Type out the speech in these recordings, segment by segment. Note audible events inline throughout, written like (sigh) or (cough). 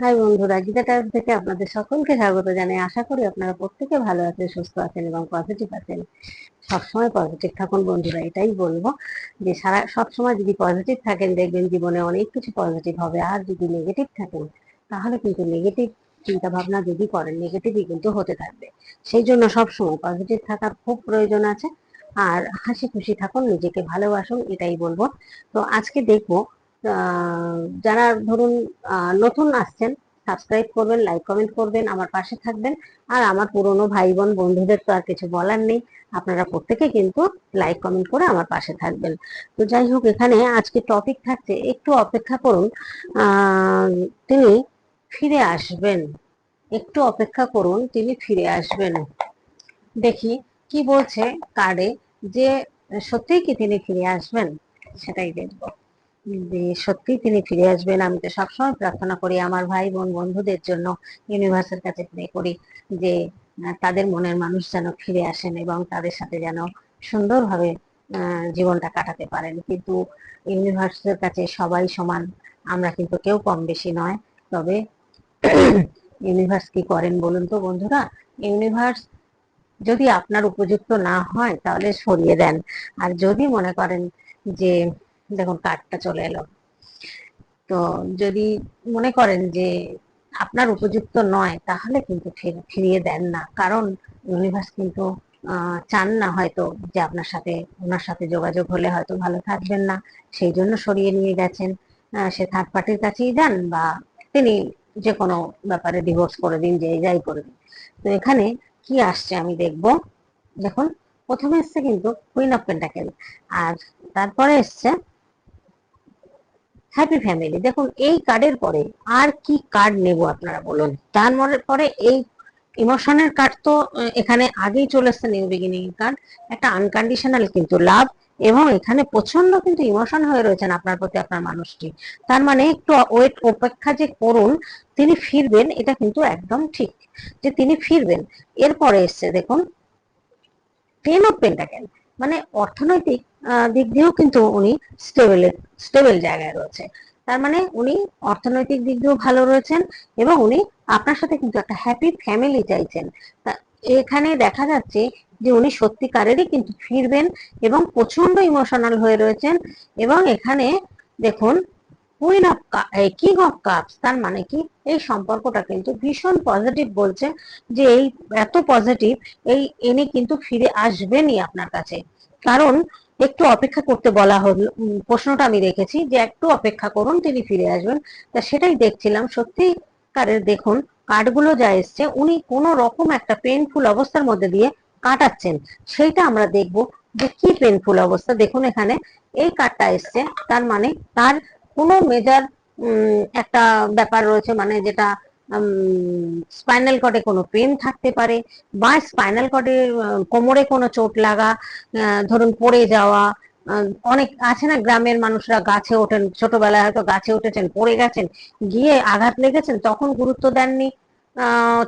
High বন্ধুরা, Gita time থেকে আপনাদের সকলকে স্বাগত জানাই। আশা করি আপনারা প্রত্যেকে ভালো আছেন, সুস্থ আছেন এবং পজিটিভ আছেন। সবসময় পজিটিভ থাকুন বন্ধুরা, এটাই বলব যে সারা, সবসময় যদি পজিটিভ থাকেন, দেখবেন জীবনে অনেক কিছু পজিটিভ হবে। আর যদি নেগেটিভ থাকেন, তাহলে কিন্তু নেগেটিভ চিন্তা ভাবনা যদি করেন নেগেটিভই কিন্তু হতে থাকবে। সেই জন্য সবসময় পজিটিভ থাকার খুব প্রয়োজন আছে। আর হাসি খুশি থাকুন, নিজেকে ভালোবাসুন, এটাই বলব। তো আজকে দেখব যারা ধরুন নতুন আসছেন সাবস্ক্রাইব করবেন লাইক কমেন্ট করবেন, আমার পাশে থাকবেন। আর আমার পুরনো ভাই বোন বন্ধুদের তো আর কিছু বলার নেই। আপনারা প্রত্যেকে কিন্তু লাইক কমেন্ট করে আমার পাশে থাকবেন। তো যাই হোক, এখানে আজকে টপিক থাকছে, একটু অপেক্ষা করুন। তিনি ফিরে আসবেন। একটু অপেক্ষা করুন, তিনি ফিরে আসবেন। দেখি, কি বলছে কার্ডে যে সত্যিই কি তিনি ফিরে আসবেন, সেটাই দেখব। যে সত্যি তিনি ফিরে আসবেন, আমি তো সবসময় প্রার্থনা করি আমার ভাই বোন বন্ধুদের জন্য ইউনিভার্সের কাছে প্রে করি যে তাদের মনের মানুষ যেন ফিরে আসেন এবং তাদের সাথে যেন সুন্দরভাবে জীবনটা কাটাতে পারেন। কিন্তু ইউনিভার্সের কাছে সবাই সমান, আমরা কিন্তু কেউ কম বেশি নয়। তবে ইউনিভার্স কি করেন বলুন তো বন্ধুরা? ইউনিভার্স যদি আপনার উপযুক্ত না হয় তাহলে সরিয়ে দেন। আর যদি মনে করেন যে দেখুন কার্ডটা চলে এলো। তো যদি মনে করেন যে আপনার উপযুক্ত নয়, তাহলে কিন্তু ফিরিয়ে দেন না। কারণ ইউনিভার্স কিন্তু চান না হয়তো যে আপনার সাথে, ওনার সাথে যোগাযোগ হলে হয়তো ভালো থাকবেন না। সেই জন্য সরিয়ে নিয়ে গেছেন। সে থার্ড পার্টির কাছেই যান বা তিনি যে কোনো ব্যাপারে ডিভোর্স করে দিন, যে যাই করে দিন। তো এখানে কি আসছে আমি দেখব। দেখুন, প্রথমে এসছে কিন্তু কুইন অফ পেন্টাকেল আর তারপরে এসছে হ্যাপি ফ্যামিলি দেখুন, এই কার্ডের পরে আর কি কার্ড নেব আপনারা বলুন? তার পরে এই ইমোশনের কার্ড তো এখানে আগেই চলে এসছে নিউ বিগিনিং কার্ড একটা আনকন্ডিশনাল কিন্তু লাভ এবং এখানে প্রচণ্ড কিন্তু ইমোশন হয়ে রয়েছেন আপনার প্রতি আপনার মানুষটি। তার মানে একটু ওয়েট অপেক্ষা যে করুন, তিনি ফিরবেন, এটা কিন্তু একদম ঠিক। যে তিনি ফিরবেন, এরপরে এসছে দেখুন টেন অফ পেন্টাকেল মানে অর্থনৈতিক দিক দিয়েও কিন্তু উনি স্টেবল স্টেবল জায়গায় রয়েছে। তার মানে উনি অর্থনৈতিক দিক দিয়েও ভালো রয়েছেন এবং উনি আপনার সাথে কিন্তু একটা হ্যাপি ফ্যামিলি চাইছেন। এখানে দেখা যাচ্ছে যে উনি সত্যিকারেরই কিন্তু ফিরবেন এবং প্রচণ্ড ইমোশনাল হয়ে রয়েছেন এবং এখানে দেখুন queen of king of cups তার মানে কি? এই সম্পর্কটা কিন্তু ভীষণ পজিটিভ বলছে যে এই এত পজিটিভ এই এনে কিন্তু ফিরে আসবেনই আপনার কাছে। কারণ একটু অপেক্ষা করতে বলা হল প্রশ্নটা আমি রেখেছি যে একটু অপেক্ষা করুন, তিনি ফিরে আসবেন। তা সেটাই দেখছিলাম সত্যি কারের দেখুন কার্ডগুলো যা এসছে, উনি কোন রকম একটা পেনফুল অবস্থার মধ্যে দিয়ে কাটাচ্ছেন। সেইটা আমরা দেখব যে কি পেনফুল অবস্থা। দেখুন এখানে, এই কার্ডটা এসছে, তার মানে তার কোনো মেজার একটা ব্যাপার রয়েছে মানে যেটা স্পাইনাল কর্ডে কোনো পেন থাকতে পারে বা স্পাইনাল কর্ডে কোমরে কোনো চোট লাগা ধরুন পড়ে যাওয়া অনেক আছে না গ্রামের মানুষরা গাছে ওঠেন, ছোটবেলায় হয়তো গাছে উঠেছেন, পড়ে গেছেন, গিয়ে আঘাত লেগেছেন, তখন গুরুত্ব দেননি।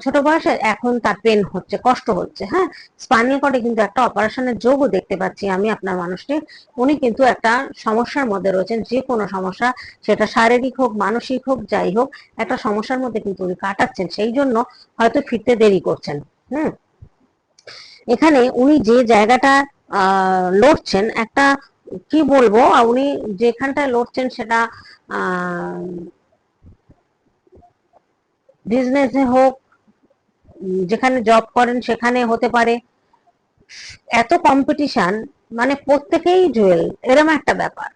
ছোট বয়সে এখন তার পেন হচ্ছে, কষ্ট হচ্ছে হ্যাঁ? স্পাইনাল কর্ডে কিন্তু একটা অপারেশনের যোগও দেখতে পাচ্ছি আমি আপনার মানুষটি উনি কিন্তু একটা সমস্যার মধ্যে রয়েছেন, যে কোনো সমস্যা, সেটা শারীরিক হোক, মানসিক হোক, যাই হোক, একটা সমস্যার মধ্যে কিন্তু উনি কাটাচ্ছেন। সেই জন্য হয়তো ফিরতে দেরি করছেন, হুম? এখানে উনি যে জায়গাটা লড়ছেন, একটা, কি বলব, উনি যেখানটায় লড়ছেন সেটা বিজনেসে হোক, যেখানে জব করেন সেখানে হতে পারে। এত কম্পিটিশন মানে প্রত্যেকেই জুয়েল, এরম একটা ব্যাপার।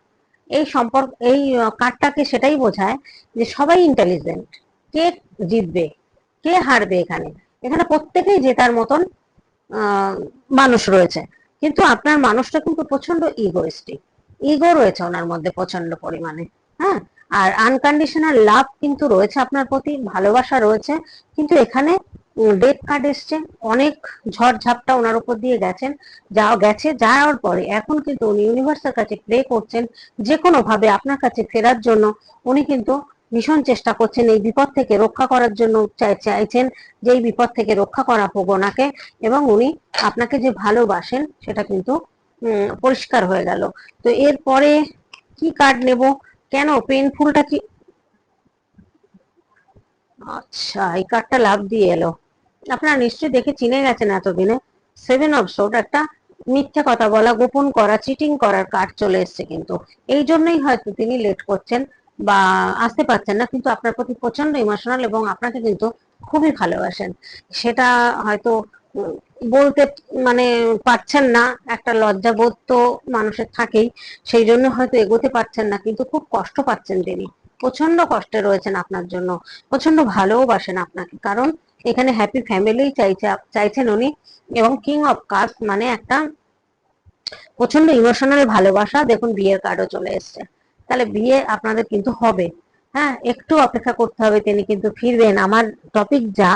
এই সম্পর্ক, এই কার্ডটাকে সেটাই বোঝায় যে সবাই ইন্টেলিজেন্ট কে জিতবে, কে হারবে এখানে। এখানে প্রত্যেকেই জেতার মতন মানুষ রয়েছে। কিন্তু আপনার মানুষটা কিন্তু প্রচণ্ড ইগোইস্টিক ইগো রয়েছে ওনার মধ্যে প্রচণ্ড পরিমাণে হ্যাঁ? আর আনকন্ডিশনাল লাভ কিন্তু রয়েছে আপনার প্রতি, ভালোবাসা রয়েছে, কিন্তু এখানে ডেথ কার্ড এসছে, অনেক ঝড় ঝাপটা ওনার উপর দিয়ে গেছেন, যা, গেছে, যাওয়ার পরে এখন কিন্তু উনি ইউনিভার্সের কাছে প্রে করছেন যে কোনো ভাবে আপনার কাছে ফেরার জন্য, উনি কিন্তু ভীষণ চেষ্টা করছেন এই বিপদ থেকে রক্ষা করার জন্য চাইছেন যে এই বিপদ থেকে রক্ষা করা হোক ওনাকে, এবং উনি আপনাকে যে ভালোবাসেন, সেটা কিন্তু পরিষ্কার হয়ে গেল। তো এরপরে কি কার্ড নেব? কেন? পেনফুলটা কি? আচ্ছা এই কার্ডটা লাভ দিয়ে এলো। আপনারা নিশ্চয়ই দেখে চিনে গেছেন এতদিনে। সেভেন অফ সোড একটা মিথ্যে কথা বলা, গোপন করা চিটিং করার কার্ড চলে এসছে কিন্তু। এই জন্যই হয়তো তিনি লেট করছেন বা আসতে পারছেন না, কিন্তু আপনার প্রতি প্রচণ্ড ইমোশনাল এবং আপনাকে কিন্তু খুবই ভালোবাসেন। সেটা হয়তো বলতে মানে পারছেন না, একটা লজ্জাবোধ তো মানুষের থাকেই, সেই জন্য হয়তো এগোতে পারছেন না, কিন্তু খুব কষ্ট পাচ্ছেন তিনি। প্রচণ্ড কষ্টে রয়েছেন আপনার জন্য প্রচণ্ড ভালোবাসেন আপনাকে, কারণ এখানে হ্যাপি ফ্যামিলি চাইছে, চাইছেন উনি, এবং কিং অফ কাস্ট মানে একটা প্রচণ্ড ইমোশনাল ভালোবাসা, দেখুন বিয়ের কার্ডও চলে এসছে। তাহলে বিয়ে আপনাদের কিন্তু হবে। হ্যাঁ একটু অপেক্ষা করতে হবে, তিনি কিন্তু ফিরবেন। আমার টপিক যা,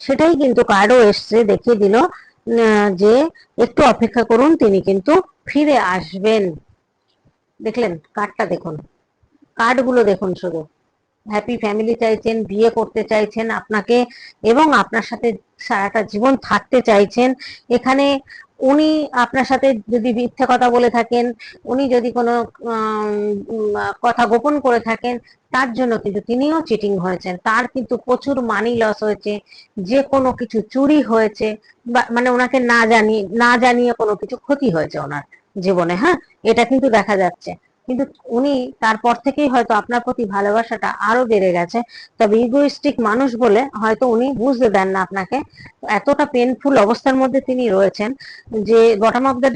সেটাই কিন্তু কার্ডও এসছে, দেখিয়ে দিল। যে একটু অপেক্ষা করুন, তিনি কিন্তু ফিরে আসবেন। দেখলেন কার্ডটা দেখুন। কার্ডগুলো দেখুন শুধু। হ্যাপি ফ্যামিলি চাইছেন, বিয়ে করতে চাইছেন আপনাকে এবং আপনার সাথে সারাটা জীবন থাকতে চাইছেন। এখানে উনি আপনার সাথে যদি মিথ্যে কথা বলে থাকেন, উনি যদি কোনো কথা গোপন করে থাকেন, তার জন্য কিন্তু তিনিও চিটিং হয়েছেন। তার কিন্তু প্রচুর মানি লস হয়েছে, যে কোনো কিছু চুরি হয়েছে মানে ওনাকে না জানিয়ে না জানিয়ে কোনো কিছু ক্ষতি হয়েছে ওনার জীবনে হ্যাঁ? এটা কিন্তু দেখা যাচ্ছে। কিন্তু উনি তারপর থেকেই হয়তো আপনার প্রতি ভালোবাসাটা আরও বেড়ে গেছে। তবে ইগোইস্টিক মানুষ বলে হয়তো উনি বুঝতে দেন না আপনাকে। এতটা পেনফুল অবস্থার মধ্যে তিনি রয়েছেন যে বটম অফ দ্য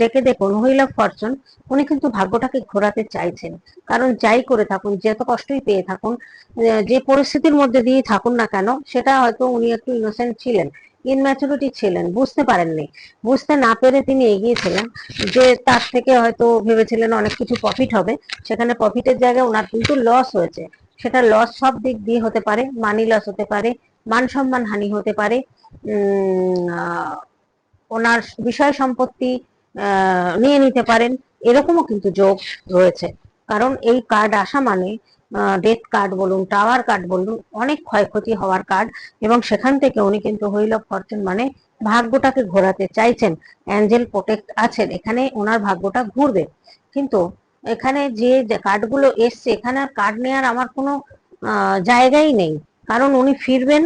ডেকে দেখুন হুইল অফ ফরচুন উনি কিন্তু ভাগ্যটাকে ঘোরাতে চাইছেন। কারণ যাই করে থাকুন, যত কষ্টই পেয়ে থাকুন যে পরিস্থিতির মধ্যে দিয়ে থাকুন না কেন, সেটা হয়তো উনি একটু ইনোসেন্ট ছিলেন। ইনম্যাচুরিটি ছিলেন, বুঝতে পারেননি। বুঝতে না পেরে তিনি এগিয়েছিলেন যে তার থেকে হয়তো ভেবেছিলেন অনেক কিছু প্রফিট হবে। সেখানে প্রফিটের জায়গায় ওনার কিন্তু লস হয়েছে। সেটা লস সব দিক দিয়ে হতে পারে মানি লস হতে পারে, মান সম্মান হানি হতে পারে ওনার বিষয় সম্পত্তি নিয়ে নিতে পারেন, এরকমও কিন্তু যোগ রয়েছে। কারণ এই কার্ড আসা মানে ডেথ কার্ড বলুন টাওয়ার কার্ড বলুন, অনেক ক্ষয়ক্ষতি হওয়ার কার্ড এবং সেখান থেকে উনি কিন্তু হুইল অফ ফরচুন মানে ভাগ্যটাকে ঘোরাতে চাইছেন। অ্যাঞ্জেল প্রোটেক্ট আছেন, এখানে ওনার ভাগ্যটা ঘুরবে। কিন্তু এখানে যে কার্ডগুলো এসছে, এখানে আর কার্ড নেওয়ার আমার কোনো জায়গাই নেই। কারণ উনি ফিরবেন,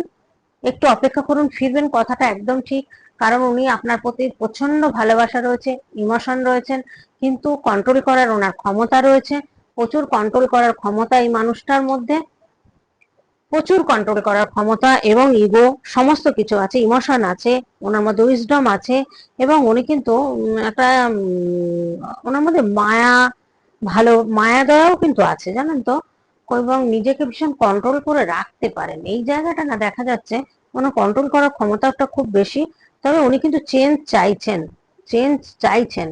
একটু অপেক্ষা করুন, ফিরবেন কথাটা একদম ঠিক। কারণ উনি আপনার প্রতি প্রচণ্ড ভালোবাসা রয়েছে ইমোশন রয়েছেন, কিন্তু কন্ট্রোল করার ওনার ক্ষমতা রয়েছে। প্রচুর কন্ট্রোল করার ক্ষমতা এই মানুষটার মধ্যে। প্রচুর কন্ট্রোল করার ক্ষমতা এবং ইগো সমস্ত কিছু আছে ইমোশন আছে, ওনার মধ্যে উইজডম আছে এবং উনি কিন্তু একটা ওনার মধ্যে মায়া, ভালো, মায়া দয়াও কিন্তু আছে, জানেন তো? এবং নিজেকে ভীষণ কন্ট্রোল করে রাখতে পারেন। এই জায়গাটা না দেখা যাচ্ছে, ওনার কন্ট্রোল করার ক্ষমতাটা খুব বেশি, তবে উনি কিন্তু চেঞ্জ চাইছেন চেঞ্জ চাইছেন,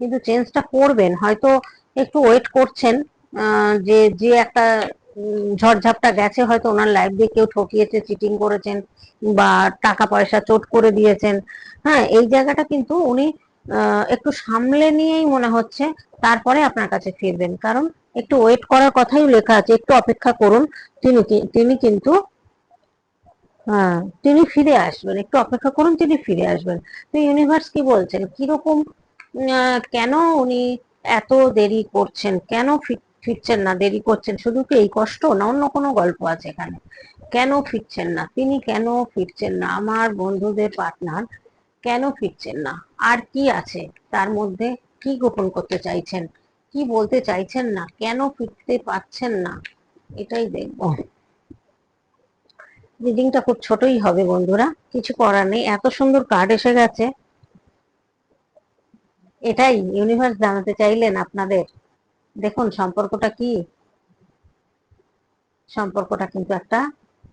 কিন্তু চেঞ্জটা করবেন। হয়তো একটু ওয়েট করছেন যে যে একটা ঝড়ঝাপটা গেছে, হয়তো ওনার লাইফ দিয়ে কেউ ঠকিয়েছে চিটিং করেছেন বা টাকা পয়সা চোট করে দিয়েছেন। হ্যাঁ এই জায়গাটা কিন্তু উনি একটু সামলে নিয়েই মনে হচ্ছে, তারপরে আপনার কাছে ফিরবেন। কারণ একটু ওয়েট করার কথাই লেখা আছে, একটু অপেক্ষা করুন, তিনি তিনি কিন্তু হ্যাঁ তিনি ফিরে আসবেন। একটু অপেক্ষা করুন, তিনি ফিরে আসবেন। তো ইউনিভার্স কি বলছেন? কীরকম কেন উনি এত দেরি করছেন? কেন ফিরছেন না? দেরি করছেন? শুধু কি এই কষ্ট না অন্য কোনো গল্প আছে এখানে? কেন ফিরছেন না? তিনি কেন ফিরছেন না? আমার বন্ধুদের পার্টনার কেন ফিরছেন না? আর কি আছে তার মধ্যে? কি গোপন করতে চাইছেন? কি বলতে চাইছেন না? কেন ফিরতে পারছেন না? এটাই দেখব। রিডিংটা খুব ছোটই হবে বন্ধুরা। কিছু করার নেই। এত সুন্দর কার্ড এসে গেছে। এটাই ইউনিভার্স জানাতে চাইলেন আপনাদের। দেখুন, সম্পর্কটা কি? সম্পর্কটা কিন্তু একটা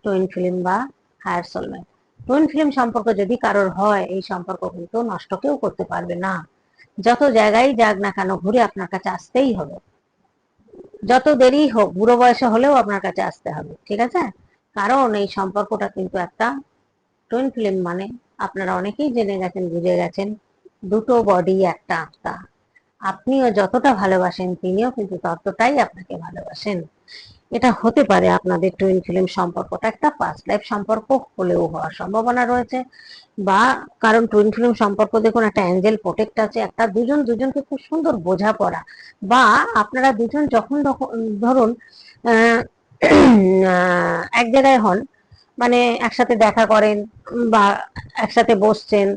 টুইন ফিল্ম বা হায়ার সোলমেট টুইন ফিল্ম সম্পর্ক যদি কারোর হয়, এই সম্পর্ক কিন্তু নষ্ট কেউ করতে পারবে না। যত জায়গায় যাক না কেন, ঘুরে আপনার কাছে আসতেই হবে। যত দেরি হোক, বুড়ো বয়সে হলেও আপনার কাছে আসতে হবে, ঠিক আছে? কারণ এই সম্পর্কটা কিন্তু একটা টুইন ফিল্ম মানে আপনারা অনেকেই জেনে গেছেন, বুঝে গেছেন। দুটো বডি একটা আত্মা। আপনিও যতটা ভালোবাসেন, তিনিও কিন্তু ততটাই আপনাকে ভালোবাসেন। এটা হতে পারে আপনাদের টুইন ফিল্ম সম্পর্কটা একটা ফার্স্ট লাইফ সম্পর্ক হলেও হওয়ার সম্ভাবনা রয়েছে, বা কারণ টুইন ফিল্ম সম্পর্ক দেখুন, একটা অ্যাঞ্জেল প্রোটেক্ট আছে, একটা দুজন দুজনকে খুব সুন্দর বোঝাপড়া, বা আপনারা দুজন যখন ধরুন এক জায়গায় হন মানে একসাথে দেখা করেন, বা একসাথে বসছেন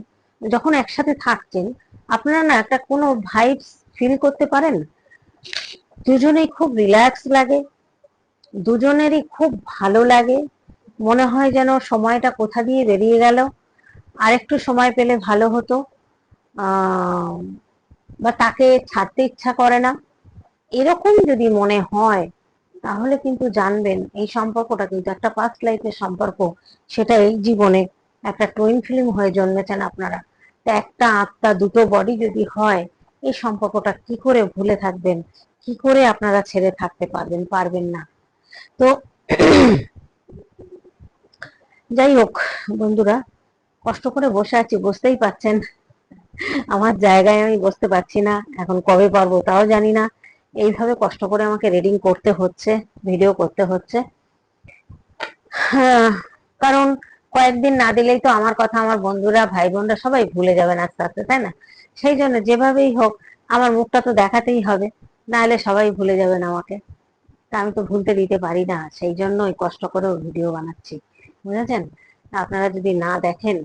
যখন একসাথে থাকছেন আপনারা না একটা কোনো ভাইবস ফিল করতে পারেন? দুজনেই খুব রিল্যাক্স লাগে, দুজনেরই খুব ভালো লাগে। মনে হয় যেন সময়টা কোথা দিয়ে বেরিয়ে গেল। আর একটু সময় পেলে ভালো হতো। বা তাকে ছাড়তে ইচ্ছা করে না। এরকম যদি মনে হয়, তাহলে কিন্তু জানবেন এই সম্পর্কটা কিন্তু একটা পাস্ট লাইফের সম্পর্ক। সেটা এই জীবনে একটা টুইন ফিল্ম হয়ে জন্মেছেন আপনারা। একটা আত্মা দুটো বডি যদি হয় এই সম্পর্কটা কি করে ভুলে থাকবেন? কি করে আপনারা ছেড়ে থাকতে পারবেন পারবেন না? তো (clears throat) যাই হোক বন্ধুরা কষ্ট করে বসে আছি বুঝতেই পাচ্ছেন আমার জায়গায় আমি বসতে পারছি না এখন কবে পারব তাও জানি না। এইভাবে কষ্ট করে আমাকে রিডিং করতে হচ্ছে ভিডিও করতে হচ্ছে। হ্যাঁ, কারণ কয়েকদিন না দিলেই তো আমার কথা আমার বন্ধুরা ভাই বোনরা সবাই ভুলে যাবেন আস্তে আস্তে, তাই না? সেই জন্য যেভাবেই হোক, আমার মুখটা তো দেখাতেই হবে, নাহলে সবাই ভুলে যাবেন আমাকে। তা আমি তো ভুলতে দিতে পারি না, সেই জন্যই কষ্ট করেও ভিডিও বানাচ্ছি, বুঝেছেন? আপনারা যদি না দেখেন,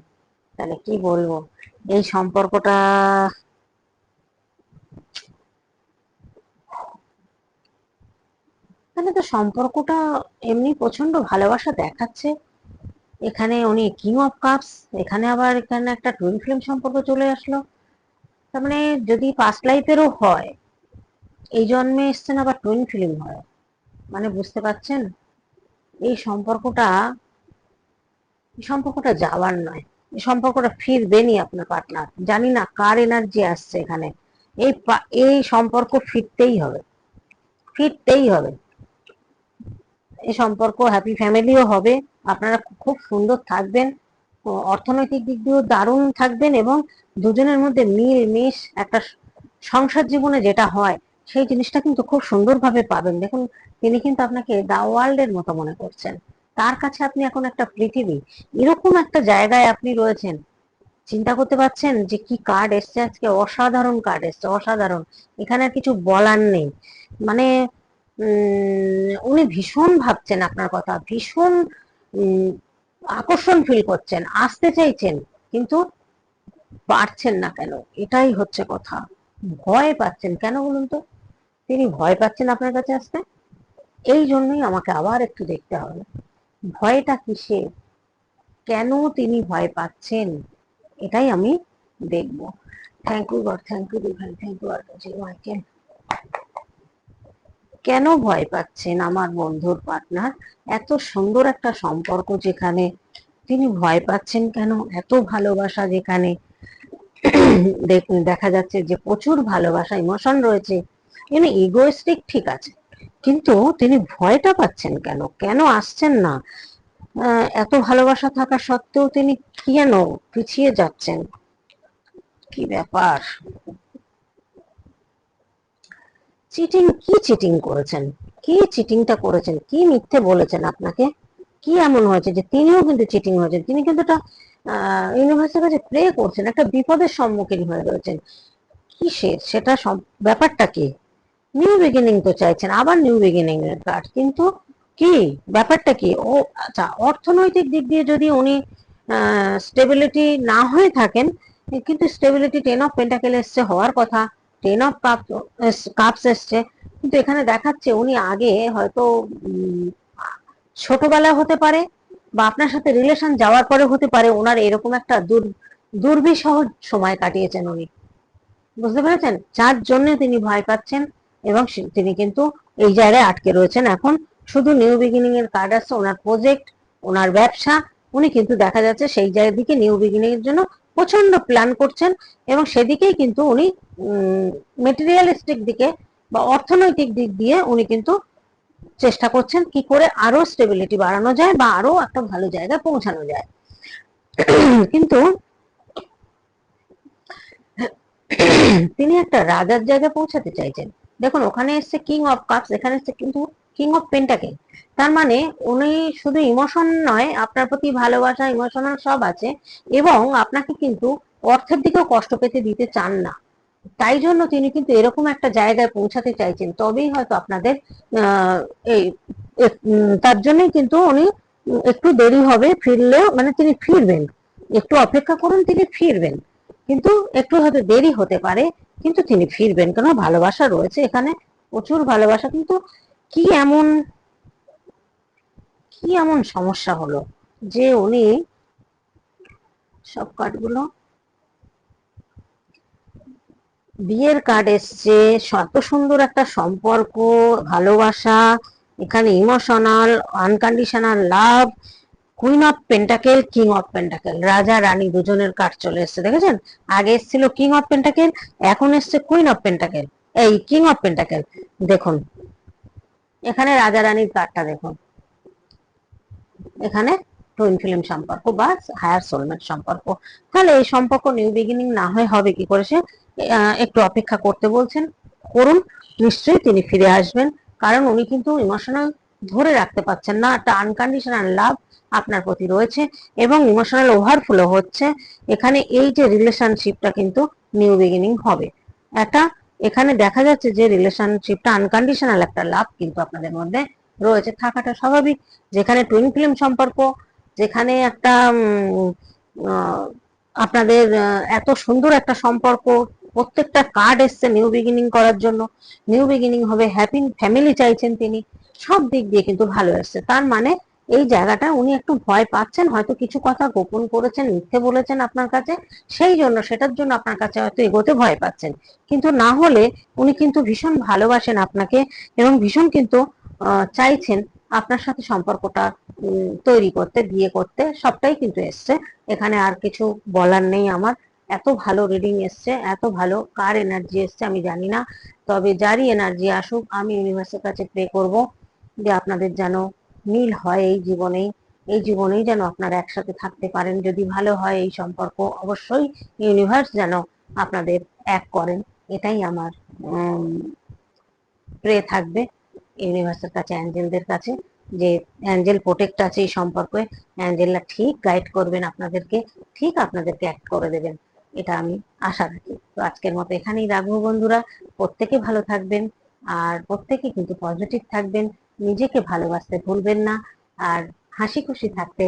তাহলে কি বলব? এই সম্পর্কটা এখানে তো সম্পর্কটা এমনি প্রচণ্ড ভালোবাসা দেখাচ্ছে। এখানে উনি কিং অফ কাপস এখানে আবার এখানে একটা টুইন ফ্লেম সম্পর্ক চলে আসলো। তার মানে যদি পাস্ট লাইফেরও হয়, এই জন্মে এসছেন আবার টুইন ফিল্ম হয়। মানে বুঝতে পারছেন? এই সম্পর্কটা এই সম্পর্কটা যাওয়ার নয়। এই সম্পর্কটা ফিরবেনই আপনার পার্টনার জানি না কার এনার্জি আসছে এখানে। এই এই সম্পর্ক ফিরতেই হবে। ফিরতেই হবে। এই সম্পর্ক হ্যাপি ফ্যামিলিও হবে। আপনারা খুব সুন্দর থাকবেন। অর্থনৈতিক দিক দিয়েও দারুণ থাকবেন এবং দুজনের মধ্যে মিল মিশ একটা সংসার জীবনে যেটা হয়, সেই জিনিসটা কিন্তু খুব সুন্দরভাবে পাবেন। দেখুন, তিনি কিন্তু আপনাকে দা ওয়ার্ল্ডের মতো মনে করছেন। তার কাছে আপনি এখন একটা পৃথিবী এরকম একটা জায়গায় আপনি রয়েছেন, চিন্তা করতে পারছেন যে কি কার্ড এসছে? আজকে অসাধারণ কার্ড এসছে, অসাধারণ। এখানে আর কিছু বলার নেই। মানে উনি ভীষণ ভাবছেন আপনার কথা, ভীষণ আকর্ষণ ফিল করছেন, আসতে চাইছেন, কিন্তু পারছেন না কেন? এটাই হচ্ছে কথা। ভয় পাচ্ছেন কেন বলুন তো? তিনি ভয় পাচ্ছেন আপনার কাছে আসতে? এই জন্যই আমাকে আবার একটু দেখতে হবে। ভয়টা কিসে? কেন তিনি ভয় পাচ্ছেন? এটাই আমি দেখব। Thank you God thank you ভাই থ্যাংক ইউ আর মাইকেল কেন ভয় পাচ্ছেন আমার বন্ধুর পার্টনার এত সুন্দর একটা সম্পর্ক যেখানে তিনি ভয় পাচ্ছেন কেন? এত ভালোবাসা যেখানে (clears throat) দেখ- যাচ্ছে যে প্রচুর ভালোবাসা ইমোশন রয়েছে। এমনি ইগোয়েস্টিক ঠিক আছে, কিন্তু তিনি ভয়টা পাচ্ছেন কেন? কেন আসছেন না? এত ভালোবাসা থাকা সত্ত্বেও তিনি কেন পিছিয়ে যাচ্ছেন? কি ব্যাপার? চিটিং কি চিটিং করেছেন? কি চিটিংটা করেছেন? কি মিথ্যে বলেছেন আপনাকে? কি এমন হয়েছে যে তিনিও কিন্তু চিটিং হয়েছেন? তিনি কিন্তু একটা ইউনিভার্সিটির কাছে প্রে করছেন, একটা বিপদের সম্মুখীন হয়ে রয়েছেন। কিসের সেটা সম- ব্যাপারটা কি? নিউ বিগিনিং তো চাইছেন, আবার নিউ বিগিনিং এর কার্ড কিন্তু কি? ব্যাপারটা কি? ও আচ্ছা অর্থনৈতিক দিক দিয়ে যদি উনি স্টেবিলিটি না হয়ে থাকেন, কিন্তু স্টেবিলিটি টেন অফ পেন্টাকেল এসছে হওয়ার কথা টেন অফ কাপ কাপস এসছে। কিন্তু এখানে দেখাচ্ছে উনি আগে হয়তো ছোটবেলা হতে পারে বা আপনার সাথে রিলেশন যাওয়ার পরে হতে পারে ওনার এরকম একটা দুর, দুর্বিষহ সময় কাটিয়েছেন উনি। বুঝতে পেরেছেন? যার জন্য তিনি ভয় পাচ্ছেন এবং তিনি কিন্তু এই জায়গায় আটকে রয়েছেন এখন। শুধু নিউ বিগিনিং এর কার্ড আসছে ওনার প্রজেক্ট ওনার ব্যবসা, উনি কিন্তু দেখা যাচ্ছে সেই জায়গার দিকে নিউ বিগিনিং এর জন্য প্রচণ্ড প্ল্যান করছেন এবং সেদিকেই কিন্তু উনি মেটেরিয়ালিস্টিক দিকে বা অর্থনৈতিক দিক দিয়ে উনি কিন্তু চেষ্টা করছেন কি করে আরও স্টেবিলিটি বাড়ানো যায় বা আরও একটা ভালো জায়গায় পৌঁছানো যায়। কিন্তু তিনি একটা রাজার জায়গায় পৌঁছাতে চাইছেন। দেখুন, ওখানে এসছে কিং অফ কাপস এখানে এসছে কিন্তু কিং অফ পেন্টাকে তার মানে উনি শুধু ইমোশন নয়, আপনার প্রতি ভালোবাসা ইমোশনাল সব আছে এবং আপনাকে কিন্তু অর্থের দিকেও কষ্ট পেতে দিতে চান না। তাই জন্য তিনি কিন্তু এরকম একটা জায়গায় পৌঁছাতে চাইছেন। তবেই হয়তো আপনাদের এই তার জন্যই কিন্তু উনি একটু দেরি হবে ফিরলেও মানে তিনি ফিরবেন। একটু অপেক্ষা করুন, তিনি ফিরবেন। কিন্তু একটু হয়তো দেরি হতে পারে, কিন্তু তিনি ফিরবেন। কেন ভালোবাসা রয়েছে এখানে। প্রচুর ভালোবাসা কিন্তু কি এমন কি এমন সমস্যা হলো যে উনি সব কার্ডগুলো, বিয়ের কার্ড এসছে এত সুন্দর একটা সম্পর্ক, ভালোবাসা, এখানে emotional unconditional love queen of pentacles king of pentacles রাজা, রানী দুজনের কার্ড চলে এসছে, দেখেছেন? আগে এসেছিল কিং অফ পেন্টাকেল এখন এসছে কুইন অফ পেন্টাকেল এই কিং অফ পেন্টাকেল দেখুন। এখানে রাজা রানীর কার্ডটা দেখুন। এখানে টুইন ফিল্ম সম্পর্ক বা হায়ার সোলমেট সম্পর্ক। তাহলে এই সম্পর্ক নিউ বিগিনিং না হয় হবে কি করে সে? একটু অপেক্ষা করতে বলছেন। করুন, নিশ্চয়ই তিনি ফিরে আসবেন। কারণ উনি কিন্তু ইমোশনাল ধরে রাখতে পারছেন না। একটা আনকন্ডিশনাল লাভ আপনার প্রতি রয়েছে এবং ইমোশনাল ওভারফ্লো হচ্ছে। এখানে এই যে রিলেশনশিপটা কিন্তু নিউ বিগিনিং হবে। একটা এখানে দেখা যাচ্ছে যে রিলেশনশিপটা আনকন্ডিশনাল একটা লাভ কিন্তু আপনাদের মধ্যে রয়েছে, থাকাটা স্বাভাবিক। যেখানে টুইন ফিল্ম সম্পর্ক, যেখানে একটা আপনাদের এত সুন্দর একটা সম্পর্ক, প্রত্যেকটা কার্ড এসছে নিউ বিগিনিং করার জন্য। নিউ বিগিনিং হবে হ্যাপি ফ্যামিলি চাইছেন তিনি, সব দিক দিয়ে কিন্তু ভালো এসছে। তার মানে এই জায়গাটা উনি একটু ভয় পাচ্ছেন, হয়তো কিছু কথা গোপন করেছেন, মিথ্যে বলেছেন আপনার কাছে, সেই জন্য, সেটার জন্য আপনার কাছে হয়তো এগোতে ভয় পাচ্ছেন। কিন্তু না হলে উনি কিন্তু ভীষণ ভালোবাসেন আপনাকে এবং ভীষণ কিন্তু চাইছেন আপনার সাথে সম্পর্কটা তৈরি করতে, বিয়ে করতে। সবটাই কিন্তু এসছে। এখানে আর কিছু বলার নেই আমার। এত ভালো রিডিং এসছে, এত ভালো কার এনার্জি এসছে আমি জানি না। তবে যারই এনার্জি আসুক, আমি ইউনিভার্সের কাছে প্রে করব যে আপনাদের যেন মিল হয় এই জীবনেই এই জীবনেই যেন আপনারা একসাথে থাকতে পারেন। যদি ভালো হয় এই সম্পর্ক, অবশ্যই ইউনিভার্স যেন আপনাদের এক করেন। এটাই আমার প্রে থাকবে ইউনিভার্সের কাছে, অ্যাঞ্জেলদের কাছে, যে অ্যাঞ্জেল প্রোটেক্ট আছে এই সম্পর্কে। অ্যাঞ্জেলরা ঠিক গাইড করবেন আপনাদেরকে, ঠিক আপনাদেরকে অ্যাক্ট করে দেবেন। এটা আমি আশা রাখি। তো আজকের মতো এখানেই রাখব বন্ধুরা। প্রত্যেকে ভালো থাকবেন, আর প্রত্যেকে কিন্তু পজিটিভ থাকবেন। নিজেকে ভালোবাসতে ভুলবেন না আর হাসি খুশি থাকতে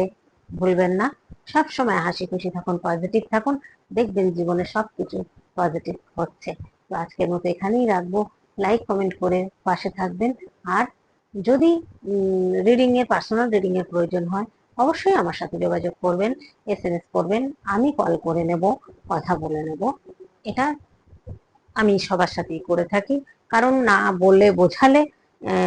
ভুলবেন না। সব সময় হাসি খুশি থাকুন, পজিটিভ থাকুন, দেখবেন জীবনে সবকিছু পজিটিভ হচ্ছে। তো আজকের মতো এখানেই রাখব। লাইক, কমেন্ট করে পাশে থাকবেন। আর যদি রিডিং এর পার্সোনাল রিডিং এর প্রয়োজন হয়, অবশ্যই আমার সাথে যোগাযোগ করবেন এস এম এস করবেন, আমি কল করে নেব, কথা বলে নেব। এটা আমি সবার সাথেই করে থাকি। কারণ না বললে বোঝালে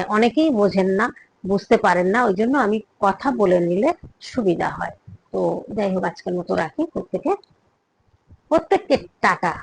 অনেকেই বোঝেন না, বুঝতে পারেন না ওই জন্য আমি কথা বলে নিলে সুবিধা হয়। তো যাই হোক, আজকের মতো রাখি। প্রত্যেকে প্রত্যেকের টাটা।